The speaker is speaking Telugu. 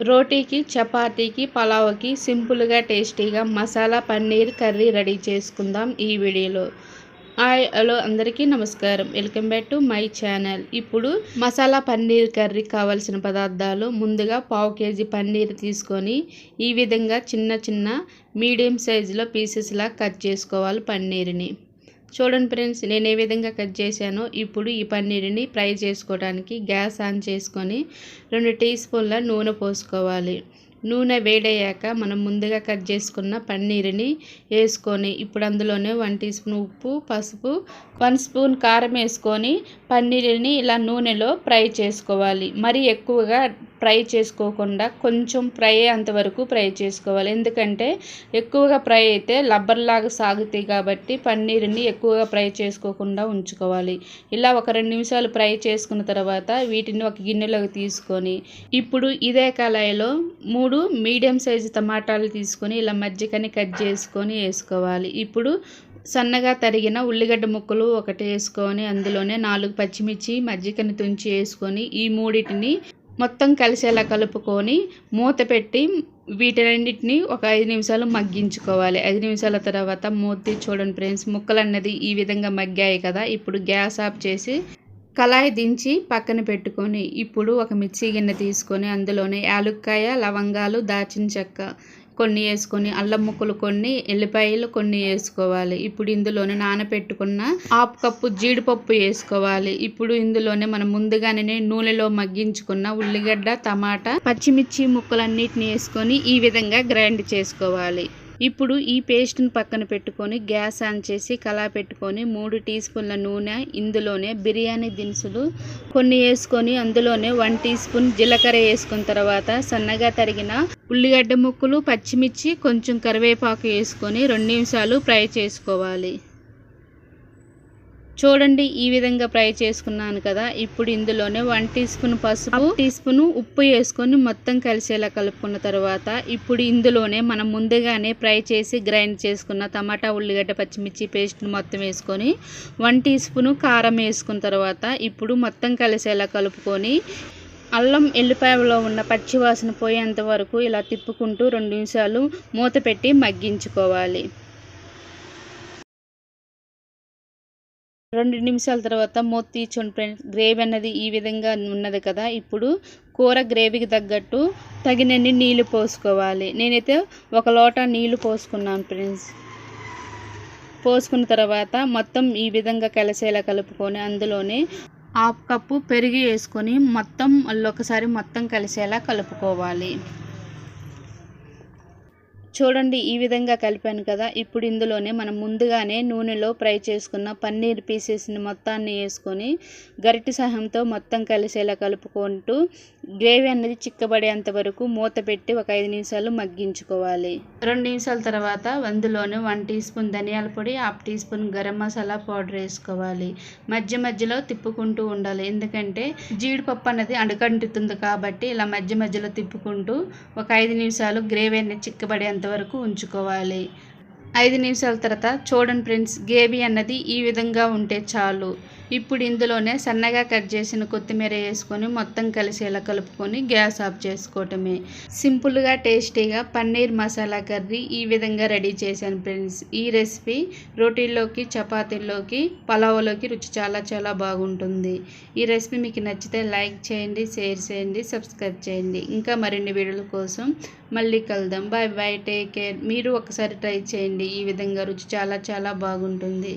రోటీకి చపాతీకి పలావ్కి సింపుల్గా టేస్టీగా మసాలా పన్నీర్ కర్రీ రెడీ చేసుకుందాం ఈ వీడియోలో. హాయ్ హలో అందరికీ నమస్కారం. Welcome back to my channel. ఇప్పుడు మసాలా పన్నీర్ కర్రీ కావాల్సిన పదార్థాలు ముందుగా పావు కేజీ పన్నీర్ తీసుకొని ఈ విధంగా చిన్న చిన్న మీడియం సైజులో పీసెస్లా కట్ చేసుకోవాలి పన్నీర్ని. చూడండి ఫ్రెండ్స్ నేను ఏ విధంగా కట్ చేశానో ఇప్పుడు ఈ పన్నీర్ని ఫ్రై చేసుకోవడానికి గ్యాస్ ఆన్ చేసుకొని రెండు టీ స్పూన్ల నూనె పోసుకోవాలి. నూనె వేడయ్యాక మనం ముందుగా కట్ చేసుకున్న పన్నీర్ని వేసుకొని ఇప్పుడు అందులోనే వన్ టీ స్పూన్ ఉప్పు పసుపు వన్ స్పూన్ కారం వేసుకొని పన్నీర్ని ఇలా నూనెలో ఫ్రై చేసుకోవాలి. మరి ఎక్కువగా ఫ్రై చేసుకోకుండా కొంచెం ఫ్రై అంతవరకు ఫ్రై చేసుకోవాలి. ఎందుకంటే ఎక్కువగా ఫ్రై అయితే లబ్బర్లాగా సాగుతాయి కాబట్టి పన్నీర్ని ఎక్కువగా ఫ్రై చేసుకోకుండా ఉంచుకోవాలి. ఇలా ఒక రెండు నిమిషాలు ఫ్రై చేసుకున్న తర్వాత వీటిని ఒక గిన్నెలోకి తీసుకొని ఇప్పుడు ఇదే కళాయిలో మూడు మీడియం సైజు టమాటాలు తీసుకొని ఇలా మజ్జిగని కట్ చేసుకొని వేసుకోవాలి. ఇప్పుడు సన్నగా తరిగిన ఉల్లిగడ్డ ముక్కలు ఒకటి వేసుకొని అందులోనే నాలుగు పచ్చిమిర్చి మజ్జిగని తుంచి వేసుకొని ఈ మూడింటిని మొత్తం కలిసేలా కలుపుకొని మూత పెట్టి వీటన్నిటిని ఒక ఐదు నిమిషాలు మగ్గించుకోవాలి. ఐదు నిమిషాల తర్వాత మూత చూడండి ఫ్రెండ్స్ ముక్కలు అన్నది ఈ విధంగా మగ్గాయి కదా. ఇప్పుడు గ్యాస్ ఆఫ్ చేసి కళాయి దించి పక్కన పెట్టుకొని ఇప్పుడు ఒక మిక్సీ గిన్నె తీసుకొని అందులోనే యాలుక్కాయ లవంగాలు దాచిన చెక్క కొన్ని వేసుకొని అల్లం ముక్కలు కొన్ని ఎల్లిపాయలు కొన్ని వేసుకోవాలి. ఇప్పుడు ఇందులోనే నానబెట్టుకున్న హాఫ్ కప్పు జీడిపప్పు వేసుకోవాలి. ఇప్పుడు ఇందులోనే మనం ముందుగానే నూనెలో మగ్గించుకున్న ఉల్లిగడ్డ టమాటా పచ్చిమిర్చి ముక్కలన్నిటిని వేసుకొని ఈ విధంగా గ్రైండ్ చేసుకోవాలి. ఇప్పుడు ఈ పేస్ట్ని పక్కన పెట్టుకొని గ్యాస్ ఆన్ చేసి కళా పెట్టుకొని మూడు టీ స్పూన్ల నూనె ఇందులోనే బిర్యానీ దినుసులు కొన్ని వేసుకొని అందులోనే వన్ టీ స్పూన్ జీలకర్ర వేసుకున్న తర్వాత సన్నగా తరిగిన ఉల్లిగడ్డ ముక్కలు పచ్చిమిర్చి కొంచెం కరివేపాకు వేసుకొని రెండు నిమిషాలు ఫ్రై చేసుకోవాలి. చూడండి ఈ విధంగా ఫ్రై చేసుకున్నాను కదా. ఇప్పుడు ఇందులోనే వన్ టీ స్పూన్ పసుపు టీ స్పూన్ ఉప్పు వేసుకొని మొత్తం కలిసేలా కలుపుకున్న తర్వాత ఇప్పుడు ఇందులోనే మనం ముందుగానే ఫ్రై చేసి గ్రైండ్ చేసుకున్న టమాటా ఉల్లిగడ్డ పచ్చిమిర్చి పేస్ట్ని మొత్తం వేసుకొని వన్ టీ స్పూన్ కారం వేసుకున్న తర్వాత ఇప్పుడు మొత్తం కలిసేలా కలుపుకొని అల్లం ఎల్లిపాయలో ఉన్న పచ్చివాసన పోయేంత వరకు ఇలా తిప్పుకుంటూ రెండు నిమిషాలు మూత పెట్టి మగ్గించుకోవాలి. రెండు నిమిషాల తర్వాత మూత తీర్చుని ఫ్రెండ్స్ గ్రేవీ అన్నది ఈ విధంగా ఉన్నది కదా. ఇప్పుడు కూర గ్రేవీకి తగ్గట్టు తగినన్ని నీళ్ళు పోసుకోవాలి. నేనైతే ఒక లోట నీళ్ళు పోసుకున్నాను ఫ్రెండ్స్ పోసుకున్న తర్వాత మొత్తం ఈ విధంగా కలిసేలా కలుపుకొని అందులోనే హాఫ్ కప్పు పెరిగి వేసుకొని మొత్తం మళ్ళీ ఒకసారి మొత్తం కలిసేలా కలుపుకోవాలి. చూడండి ఈ విధంగా కలిపాను కదా. ఇప్పుడు ఇందులోనే మనం ముందుగానే నూనెలో ఫ్రై చేసుకున్న పన్నీర్ పీసెస్ని మొత్తాన్ని వేసుకొని గరిటి సహాయంతో మొత్తం కలిసేలా కలుపుకుంటూ గ్రేవీ అనేది చిక్కబడేంత వరకు మూత పెట్టి ఒక ఐదు నిమిషాలు మగ్గించుకోవాలి. రెండు నిమిషాల తర్వాత అందులోనే వన్ టీ స్పూన్ ధనియాల పొడి half teaspoon garam masala powder వేసుకోవాలి. మధ్య మధ్యలో తిప్పుకుంటూ ఉండాలి. ఎందుకంటే జీడిపప్పు అనేది అడగంటుతుంది కాబట్టి ఇలా మధ్య మధ్యలో తిప్పుకుంటూ ఒక ఐదు నిమిషాలు గ్రేవీ అనేది చిక్కబడేంత ఎంతవరకు ఉంచుకోవాలి. ఐదు నిమిషాల తర్వాత చూడండి ఫ్రెండ్స్ గ్రేవీ అన్నది ఈ విధంగా ఉంటే చాలు. ఇప్పుడు ఇందులోనే సన్నగా కట్ చేసిన కొత్తిమీర వేసుకొని మొత్తం కలిసేలా కలుపుకొని గ్యాస్ ఆఫ్ చేసుకోవటమే. సింపుల్గా టేస్టీగా పన్నీర్ మసాలా కర్రీ ఈ విధంగా రెడీ చేశాను ఫ్రెండ్స్. ఈ రెసిపీ రోటీల్లోకి చపాతీల్లోకి పలావులోకి రుచి చాలా చాలా బాగుంటుంది. ఈ రెసిపీ మీకు నచ్చితే లైక్ చేయండి షేర్ చేయండి సబ్స్క్రైబ్ చేయండి. ఇంకా మరిన్ని వీడియోల కోసం మళ్ళీ కలుద్దాం. Bye bye take care. మీరు ఒకసారి ట్రై చేయండి. ఈ విధంగా రుచి చాలా చాలా బాగుంటుంది.